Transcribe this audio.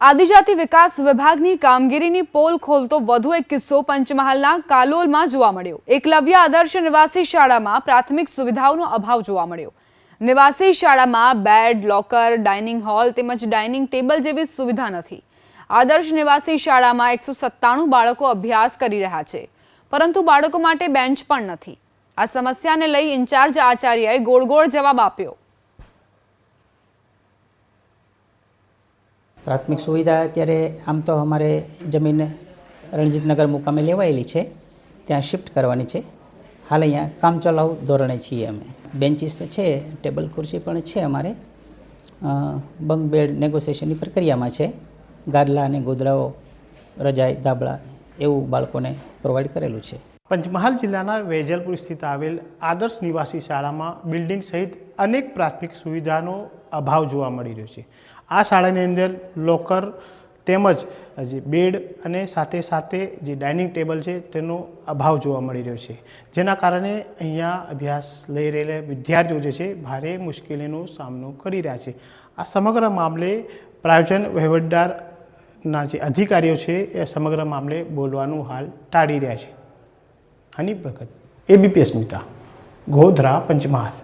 આદિજાતિ વિકાસ વિભાગની કામગીરીની પોલ ખોલતો વધુ એક કિસ્સો પંચમહાલના કાલોલમાં જોવા મળ્યો. એકલવ્ય આદર્શ નિવાસી શાળામાં પ્રાથમિક સુવિધાઓનો અભાવ જોવા મળ્યો. નિવાસી શાળામાં બેડ, લોકર, ડાઇનિંગ હોલ તેમજ ડાઇનિંગ ટેબલ જેવી સુવિધા નથી. આદર્શ નિવાસી શાળામાં એકસો સત્તાણું બાળકો અભ્યાસ કરી રહ્યા છે. પરંતુ બાળકો માટે બેન્ચ પણ નથી. આ સમસ્યાને લઈ ઇન્ચાર્જ આચાર્યએ ગોળ ગોળ જવાબ આપ્યો. પ્રાથમિક સુવિધા અત્યારે આમ તો અમારે જમીન રણજીતનગર મુકામે લેવાયેલી છે. ત્યાં શિફ્ટ કરવાની છે. હાલ અહીંયા કામચલાઉ ધોરણે છીએ અમે. બેન્ચીસ તો છે ટેબલ ખુરશી પણ છે અમારે. બંગ બેડ નેગોસિએશનની પ્રક્રિયામાં છે. ગાદલા અને ગોદડાઓ, રજાઈ, ધાબળા એવું બાળકોને પ્રોવાઈડ કરેલું છે. પંચમહાલ જિલ્લાના વેજલપુર સ્થિત આવેલ આદર્શ નિવાસી શાળામાં બિલ્ડિંગ સહિત અનેક પ્રાથમિક સુવિધાનો અભાવ જોવા મળી રહ્યો છે. આ શાળાની અંદર લોકર તેમજ જે બેડ અને સાથે સાથે જે ડાઇનિંગ ટેબલ છે તેનો અભાવ જોવા મળી રહ્યો છે. જેના કારણે અહીંયા અભ્યાસ લઈ રહેલા વિદ્યાર્થીઓ જે છે ભારે મુશ્કેલીનો સામનો કરી રહ્યા છે. આ સમગ્ર મામલે પ્રાયોજન વહીવટદારના જે અધિકારીઓ છે એ સમગ્ર મામલે બોલવાનું હાલ ટાળી રહ્યા છે. હની ભગત એબીપી મિતા ગોધરા, પંચમહાલ.